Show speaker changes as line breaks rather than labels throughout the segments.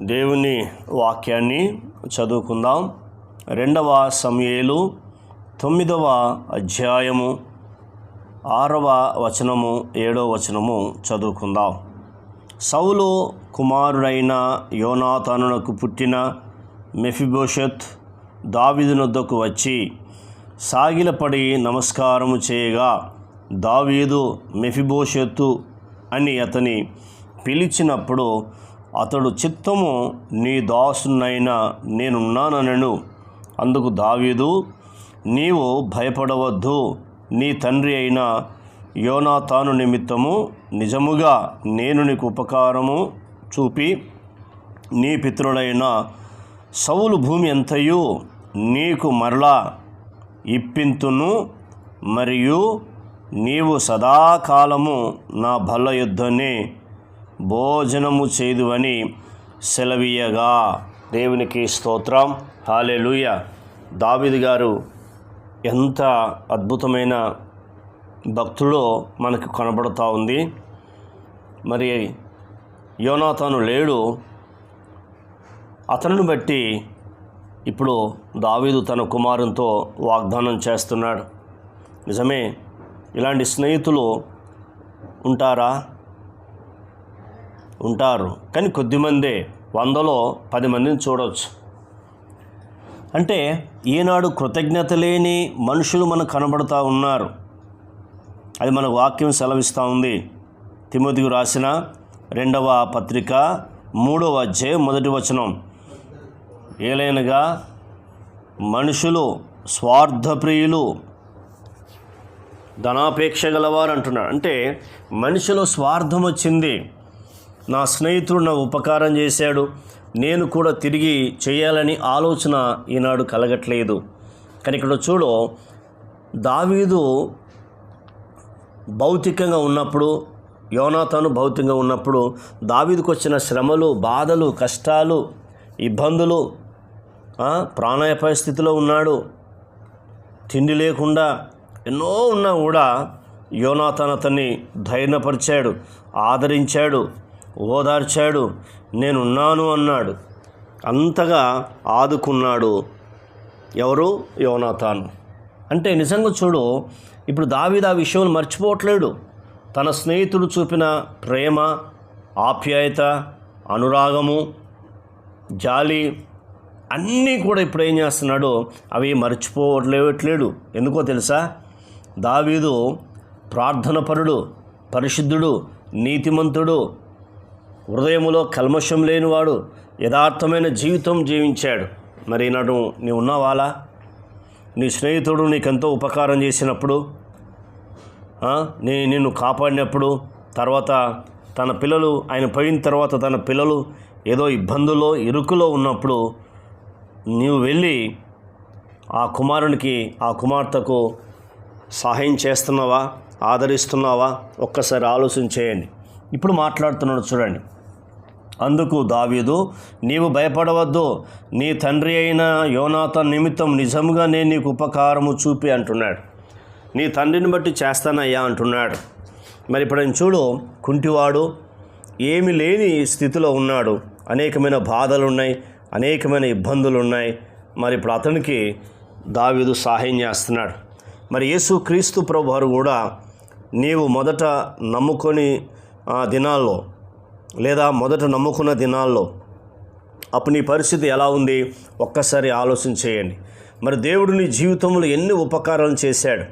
దేవుని వాక్యాన్ని చదువుకుందాం. రెండవ సమయలు తొమ్మిదవ అధ్యాయము ఆరవ వచనము ఏడవ వచనము చదువుకుందాం. సౌలు కుమారుడైన యోనాతనునకు పుట్టిన మెఫిబోషత్ దావీదునొద్దకు వచ్చి సాగిలపడి నమస్కారము చేయగా దావీదు మెఫిబోషత్తు అని అతని పిలిచినప్పుడు అతడు చిత్తము నీ దాసునైనా నేనున్నాననను. అందుకు దావీదు నీవు భయపడవద్దు. నీ తండ్రి అయిన యోనాతాను నిమిత్తము నిజముగా నేను నీకు ఉపకారము చూపి నీ పితృడైన సౌలు భూమి ఎంతయు నీకు మరలా ఇప్పింతును. మరియు నీవు సదాకాలము నా బల్ల యుద్ధనే భోజనము చేదువని సెలవీయగా. దేవునికి స్తోత్రం. హాలేలుయ దావిది గారు ఎంత అద్భుతమైన భక్తుడో మనకు కనబడుతూ ఉంది. మరి యోనాతను లేడు. అతనిని బట్టి ఇప్పుడు దావీదు తన కుమారునితో వాగ్దానం చేస్తున్నాడు. నిజమే ఇలాంటి స్నేహితులు ఉంటారా? ఉంటారు. కానీ కొద్దిమందే వందలో పది మందిని చూడవచ్చు అంటే ఈనాడు కృతజ్ఞత లేని మనుషులు మనకు కనబడుతూ ఉన్నారు. అది మన వాక్యం సెలవిస్తూ ఉంది. తిమోతికి రాసిన రెండవ పత్రిక మూడవ అధ్యాయం మొదటి వచనం. ఏలైనగా మనుషులు స్వార్థప్రియులు ధనాపేక్ష గలవారు అంటున్నారు అంటే మనిషిలో స్వార్థం వచ్చింది. నా స్నేహితుడు నా ఉపకారం చేశాడు. నేను కూడా తిరిగి చేయాలని ఆలోచన ఈనాడు కలగట్లేదు. కానీ ఇక్కడ చూడు దావీదు భౌతికంగా ఉన్నప్పుడు యోనాతాను భౌతికంగా ఉన్నప్పుడు దావీదుకు వచ్చిన శ్రమలు బాధలు కష్టాలు ఇబ్బందులు ప్రాణాయ ప్రాణాపాయ స్థితిలో ఉన్నాడు. తిండి లేకుండా ఎన్నో ఉన్నా కూడా యోనాథన్ అతన్ని ధైర్యపరిచాడు ఆదరించాడు. ఓదార్చాడు. నేనున్నాను అన్నాడు. అంతగా ఆదుకున్నాడు ఎవరు? యోనాథాను అంటే నిజంగా చూడు ఇప్పుడు దావీదు ఆ విషయం మర్చిపోవట్లేడు. తన స్నేహితుడు చూపిన ప్రేమ ఆప్యాయత అనురాగము జాలి అన్నీ కూడా ఇప్పుడు ఏం చేస్తున్నాడు అవి మర్చిపోవట్లేవట్లేడు ఎందుకో తెలుసా? దావీదు ప్రార్థనపరుడు పరిశుద్ధుడు నీతిమంతుడు హృదయములో కల్మషం లేనివాడు యథార్థమైన జీవితం జీవించాడు. మరి నాడు నీ ఉన్నావాలా? నీ స్నేహితుడు నీకెంతో ఉపకారం చేసినప్పుడు నీ నిన్ను కాపాడినప్పుడు తర్వాత తన పిల్లలు ఆయన పోయిన తర్వాత తన పిల్లలు ఏదో ఇబ్బందుల్లో ఇరుకులో ఉన్నప్పుడు నీవు వెళ్ళి ఆ కుమారునికి ఆ కుమార్తెకు సహాయం చేస్తున్నావా? ఆదరిస్తున్నావా? ఒక్కసారి ఆలోచన చేయండి. ఇప్పుడు మాట్లాడుతున్నాడు చూడండి. అందుకు దావీదు నీవు భయపడవద్దు. నీ తండ్రి అయిన యోనాథన్ నిమిత్తం నిజంగా నేను నీకు ఉపకారము చూపి అంటున్నాడు. నీ తండ్రిని బట్టి చేస్తానయ్యా అంటున్నాడు. మరి ఇప్పుడు నేను చూడు కుంటివాడు ఏమి లేని స్థితిలో ఉన్నాడు. అనేకమైన బాధలు ఉన్నాయి అనేకమైన ఇబ్బందులు ఉన్నాయి మరి ఇప్పుడు అతనికి దావీదు సహాయం చేస్తున్నాడు. మరి యేసు క్రీస్తు ప్రభు వారు కూడా నీవు మొదట నమ్ముకొని ఆ దినాల్లో లేదా మొదట నమ్ముకున్న దినాల్లో అప్పుడు నీ పరిస్థితి ఎలా ఉంది? ఒక్కసారి ఆలోచన చేయండి. మరి దేవుడు నీ జీవితంలో ఎన్ని ఉపకారాలు చేశాడు?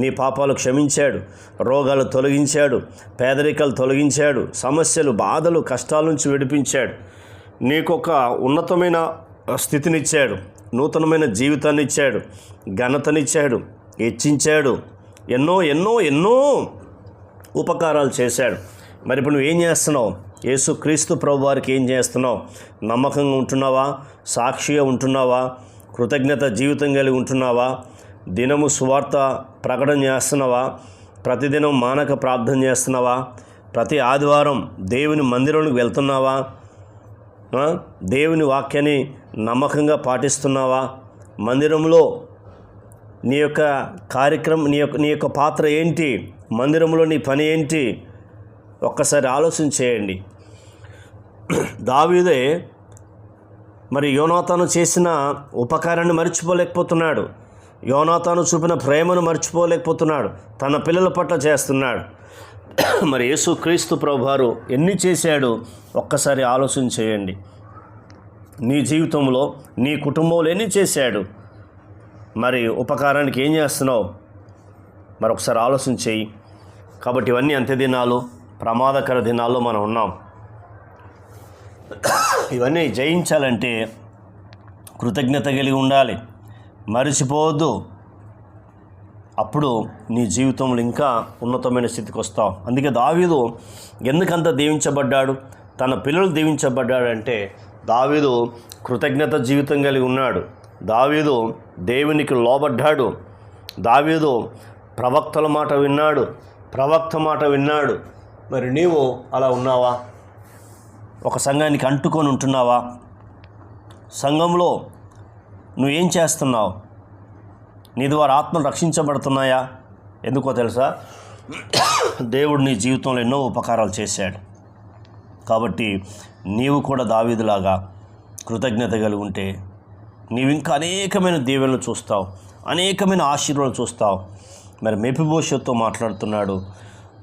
నీ పాపాలు క్షమించాడు రోగాలు తొలగించాడు పేదరికాలు తొలగించాడు సమస్యలు బాధలు కష్టాల నుంచి విడిపించాడు. నీకొక ఉన్నతమైన స్థితినిచ్చాడు నూతనమైన జీవితాన్ని ఇచ్చాడు ఘనతనిచ్చాడు హెచ్చించాడు. ఎన్నో ఎన్నో ఎన్నో ఉపకారాలు చేశాడు. మరి ఇప్పుడు నువ్వు ఏం చేస్తున్నావు? యేసుక్రీస్తు ప్రభు వారికి ఏం చేస్తున్నావు? నమ్మకంగా ఉంటున్నావా? సాక్షిగా ఉంటున్నావా? కృతజ్ఞత జీవితం కలిగి ఉంటున్నావా? దినము సువార్త ప్రకటన చేస్తున్నావా? ప్రతిదినం మానక ప్రార్థన చేస్తున్నావా? ప్రతి ఆదివారం దేవుని మందిరంలోకి వెళ్తున్నావా? దేవుని వాక్యాన్ని నమ్మకంగా పాటిస్తున్నావా? మందిరంలో నీ యొక్క కార్యక్రమం నీ యొక్క నీ యొక్క పాత్ర ఏంటి? మందిరంలో నీ పని ఏంటి? ఒక్కసారి ఆలోచన చేయండి. దావీదే మరి యోనాతాను చేసిన ఉపకారాన్ని మర్చిపోలేకపోతున్నాడు. యోనాతాను చూపిన ప్రేమను మర్చిపోలేకపోతున్నాడు. తన పిల్లల పట్ల చేస్తున్నాడు. మరి యేసుక్రీస్తు ప్రభువారు ఎన్ని చేశాడు ఒక్కసారి ఆలోచన చేయండి. నీ జీవితంలో నీ కుటుంబంలో ఎన్ని చేశాడు? మరి ఉపకారానికి ఏం చేస్తున్నావు? మరి ఒకసారి ఆలోచన చేయి. కాబట్టి ఇవన్నీ అంత్య దినాలు ప్రమాదకర దినాల్లో మనం ఉన్నాం. ఇవన్నీ జయించాలంటే కృతజ్ఞత కలిగి ఉండాలి. మరిచిపోవద్దు. అప్పుడు నీ జీవితంలో ఇంకా ఉన్నతమైన స్థితికి వస్తావు. అందుకే దావీదు ఎందుకంత దీవించబడ్డాడు? తన పిల్లలు దీవించబడ్డాడంటే దావీదు కృతజ్ఞత జీవితం కలిగి ఉన్నాడు. దావీదు దేవునికి లోబడ్డాడు. దావీదు ప్రవక్తల మాట విన్నాడు. ప్రవక్త మాట విన్నాడు. మరి నీవు అలా ఉన్నావా? ఒక సంఘానికి అంటుకొని ఉంటున్నావా? సంఘంలో నువ్వేం చేస్తున్నావు? నీ ద్వారా ఆత్మలు రక్షించబడుతున్నాయా? ఎందుకో తెలుసా? దేవుడు నీ జీవితంలో ఎన్నో ఉపకారాలు చేశాడు. కాబట్టి నీవు కూడా దావీదులాగా కృతజ్ఞత కలిగి ఉంటే నీవు ఇంకా అనేకమైన దీవెనలు చూస్తావు అనేకమైన ఆశీర్వాదాలు చూస్తావు. మరి మెపిభవిష్యత్తుతో మాట్లాడుతున్నాడు.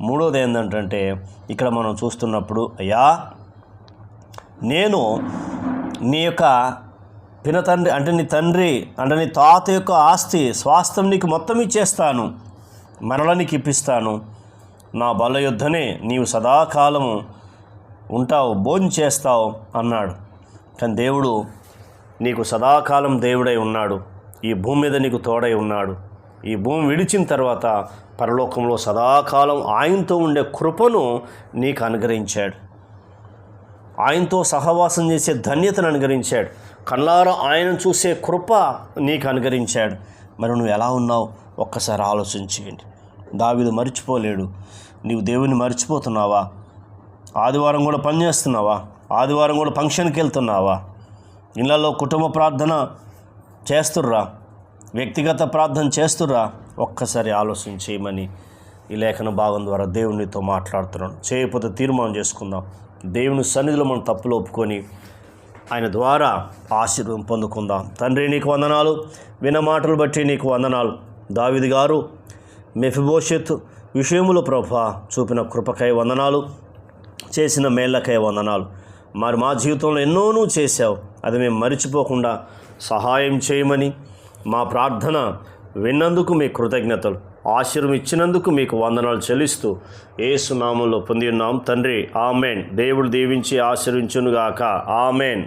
మూడోది ఏంటంటే ఇక్కడ మనం చూస్తున్నప్పుడు అయ్యా నేను నీ యొక్క పినతండ్రి అంటే నీ తండ్రి అంటే నీ తాత యొక్క ఆస్తి స్వాస్థ్యం నీకు మొత్తం ఇచ్చేస్తాను. మరల నీకు ఇప్పిస్తాను. నా బల యుద్ధనే నీవు సదాకాలము ఉంటావు భోజనం చేస్తావు అన్నాడు. కానీ దేవుడు నీకు సదాకాలం దేవుడై ఉన్నాడు. ఈ భూమి మీద నీకు తోడై ఉన్నాడు. ఈ భూమి విడిచిన తర్వాత పరలోకంలో సదాకాలం ఆయనతో ఉండే కృపను నీకు అనుగ్రహించాడు. ఆయనతో సహవాసం చేసే ధన్యతను అనుగరించాడు కళ్ళారా ఆయనను చూసే కృప నీకు అనుగరించాడు మరి నువ్వు ఎలా ఉన్నావు? ఒక్కసారి ఆలోచించేయండి దావిదు మర్చిపోలేడు. నీవు దేవుని మర్చిపోతున్నావా? ఆదివారం కూడా పనిచేస్తున్నావా ఆదివారం కూడా ఫంక్షన్కి వెళ్తున్నావా? ఇళ్ళల్లో కుటుంబ ప్రార్థన చేస్తుర్రా? వ్యక్తిగత ప్రార్థన చేస్తుర్రా? ఒక్కసారి ఆలోచన చేయమని ఈ లేఖన భాగం ద్వారా దేవునితో మాట్లాడుతున్నాను. చేయకపోతే తీర్మానం చేసుకుందాం. దేవుని సన్నిధిలో మనం తప్పులు ఒప్పుకొని ఆయన ద్వారా ఆశీర్వాదం పొందుకుందాం. తండ్రి నీకు వందనాలు. విన మాటలు బట్టి నీకు వందనాలు. దావిది గారు మెఫిభోషత్ విషయములు ప్రభా చూపిన కృపకై వందనాలు. చేసిన మేళ్ళకై వందనాలు. మరి మా జీవితంలో ఎన్నోనూ చేశావు. అది మేము మరిచిపోకుండా సహాయం చేయమని మా ప్రార్థన విన్నందుకు మీ కృతజ్ఞతలు. ఆశీర్వం ఇచ్చినందుకు మీకు వందనాలు చెల్లిస్తూ ఏసునామంలో పొంది ఉన్నాం. తండ్రి ఆమెన్. దేవుడు దీవించి ఆశీర్వించునుగాక ఆమెన్.